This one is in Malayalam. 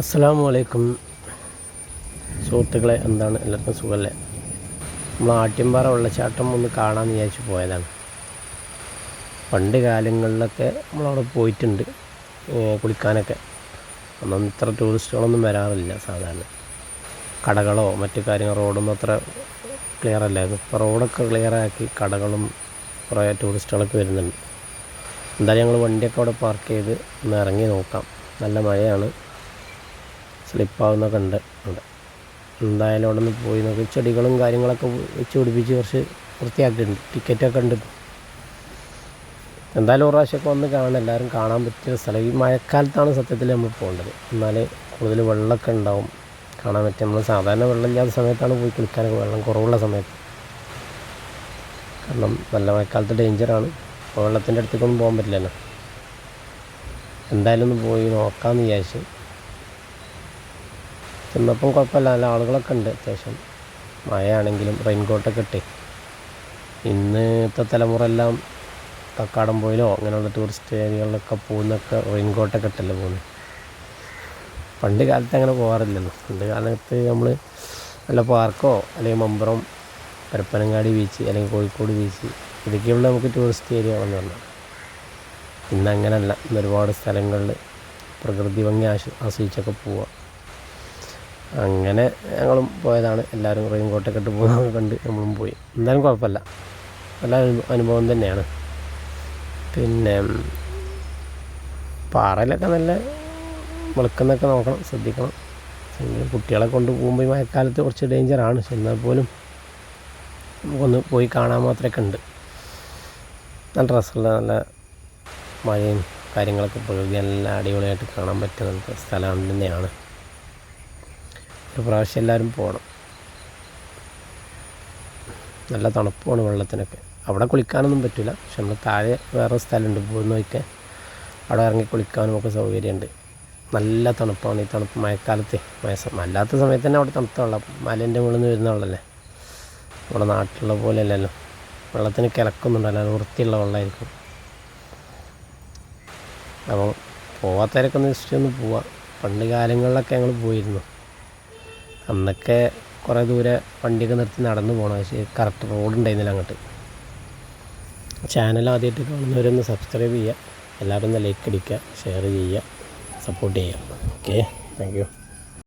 അസ്സാം വലൈക്കും സുഹൃത്തുക്കളെ എന്താണ് എല്ലാവർക്കും സുഖമല്ലേ? നമ്മൾ ആട്യമ്പാറ വെള്ളച്ചാട്ടം ഒന്ന് കാണാമെന്ന് വിചാരിച്ച് പോയതാണ്. പണ്ട് കാലങ്ങളിലൊക്കെ നമ്മളവിടെ പോയിട്ടുണ്ട് കുളിക്കാനൊക്കെ. അന്നും ഇത്ര ടൂറിസ്റ്റുകളൊന്നും വരാറില്ല സാധാരണ. കടകളോ മറ്റു കാര്യങ്ങൾ റോഡൊന്നും അത്ര ക്ലിയർ അല്ലായിരുന്നു ഇപ്പോൾ റോഡൊക്കെ ക്ലിയറാക്കി കടകളും കുറേ ടൂറിസ്റ്റുകളൊക്കെ വരുന്നുണ്ട്. എന്തായാലും ഞങ്ങൾ വണ്ടിയൊക്കെ അവിടെ പാർക്ക് ചെയ്ത് ഒന്ന് ഇറങ്ങി നോക്കാം. നല്ല മഴയാണ്. സ്ലിപ്പാവുന്നൊക്കെ ഉണ്ട്. അവിടെ. എന്തായാലും അവിടെ നിന്ന് പോയി നോക്കി. ചെടികളും കാര്യങ്ങളൊക്കെ വെച്ച് പിടിപ്പിച്ച് കുറച്ച് വൃത്തിയാക്കിയിട്ടുണ്ട്. ടിക്കറ്റൊക്കെ ഉണ്ട്. എന്തായാലും ഒരു പ്രാവശ്യമൊക്കെ വന്ന് കാണാൻ എല്ലാവരും കാണാൻ പറ്റിയ സ്ഥലം. ഈ മഴക്കാലത്താണ് സത്യത്തിൽ നമ്മൾ പോകേണ്ടത്. എന്നാൽ കൂടുതൽ വെള്ളമൊക്കെ ഉണ്ടാവും. കാണാൻ പറ്റും നമ്മൾ സാധാരണ വെള്ളമില്ലാത്ത സമയത്താണ് പോയി കുളിക്കാനൊക്കെ വെള്ളം കുറവുള്ള സമയത്ത്. കാരണം നല്ല മഴക്കാലത്ത് ഡേഞ്ചറാണ്. അപ്പോൾ വെള്ളത്തിന്റെ അടുത്തേക്കൊന്നും പോകാൻ പറ്റില്ലല്ലോ. എന്തായാലും ഒന്ന് പോയി നോക്കാമെന്ന് വിചാരിച്ചു ചെന്നപ്പം കുഴപ്പമില്ല. നല്ല ആളുകളൊക്കെ ഉണ്ട്. അത്യാവശ്യം മഴയാണെങ്കിലും റെയിൻകോട്ടൊക്കെ ഇട്ടേ. ഇന്നത്തെ തലമുറ എല്ലാം കക്കാടംപോയിലോ അങ്ങനെയുള്ള ടൂറിസ്റ്റ് ഏരിയകളിലൊക്കെ പോകുന്നൊക്കെ റെയിൻകോട്ടൊക്കെ ഇട്ടല്ലോ പോകുന്നത് പണ്ട് കാലത്ത് അങ്ങനെ പോകാറില്ലല്ലോ പണ്ട് കാലത്ത് നമ്മൾ വല്ല പാർക്കോ അല്ലെങ്കിൽ മമ്പുറം പരപ്പനങ്ങാടി ബീച്ച് അല്ലെങ്കിൽ കോഴിക്കോട് ബീച്ച് ഇതൊക്കെയുള്ള നമുക്ക് ടൂറിസ്റ്റ് ഏരിയകളെന്ന് പറഞ്ഞാൽ. ഇന്ന് അങ്ങനെയല്ല ഇന്ന് ഒരുപാട് സ്ഥലങ്ങളിൽ പ്രകൃതി ഭംഗി ആശ്വ ആസ്വദിച്ചൊക്കെ പോവുക അങ്ങനെ ഞങ്ങളും പോയതാണ്. എല്ലാവരും റെയിൻ കോട്ടൊക്കെ ഇട്ട് പോകുന്നത് കണ്ട് നമ്മളും പോയി. എന്തായാലും കുഴപ്പമില്ല. നല്ല അനുഭവം തന്നെയാണ്. പിന്നെ പാറയിലൊക്കെ നല്ല വെളുക്കുന്നൊക്കെ നോക്കണം ശ്രദ്ധിക്കണം. കുട്ടികളെ കൊണ്ട് പോകുമ്പോൾ ഈ മഴക്കാലത്ത് കുറച്ച് ഡേഞ്ചറാണ് എന്നാൽ പോലും നമുക്കൊന്ന് പോയി കാണാൻ മാത്രമൊക്കെ ഉണ്ട്. നല്ല രസമുള്ള നല്ല മഴയും കാര്യങ്ങളൊക്കെ പ്രകൃതി നല്ല അടിപൊളിയായിട്ട് കാണാൻ പറ്റുന്ന സ്ഥലം തന്നെയാണ്. ഒരു പ്രാവശ്യം എല്ലാവരും പോകണം നല്ല തണുപ്പാണ് വെള്ളത്തിനൊക്കെ. അവിടെ കുളിക്കാനൊന്നും പറ്റില്ല പക്ഷെ നമ്മൾ താഴെ വേറെ സ്ഥലമുണ്ട്. പോകുന്ന വഴിക്ക് അവിടെ ഇറങ്ങി കുളിക്കാനും ഒക്കെ സൗകര്യമുണ്ട്. നല്ല തണുപ്പാണ് ഈ തണുപ്പ് മഴക്കാലത്ത്. മഴ അല്ലാത്ത സമയത്ത് തന്നെ അവിടെ തണുത്ത വെള്ളം മലേന്റെ മുകളിൽ നിന്ന് വരുന്ന വെള്ളമല്ലേ? നമ്മുടെ നാട്ടിലുള്ള പോലെ അല്ലല്ലോ. വെള്ളത്തിന് കിളക്കുന്നുണ്ടല്ലോ വൃത്തിയുള്ള വെള്ളമായിരിക്കും. അപ്പോൾ പോവാത്തവരൊക്കെ ഒന്ന് ഒന്ന് പോവാം. പണ്ട് കാലങ്ങളിലൊക്കെ ഞങ്ങൾ പോയിരുന്നു. അന്നൊക്കെ കുറേ ദൂരെ വണ്ടിയൊക്കെ നിർത്തി നടന്നു പോകണം പക്ഷേ കറക്റ്റ് റോഡ് ഉണ്ടായിരുന്നില്ല അങ്ങോട്ട്. ചാനൽ ആദ്യമായിട്ട് കാണുന്നവരൊന്ന് സബ്സ്ക്രൈബ് ചെയ്യുക. എല്ലാവരും ഒന്ന് ലൈക്ക് അടിക്കുക ഷെയർ ചെയ്യുക സപ്പോർട്ട് ചെയ്യുക. Okay thank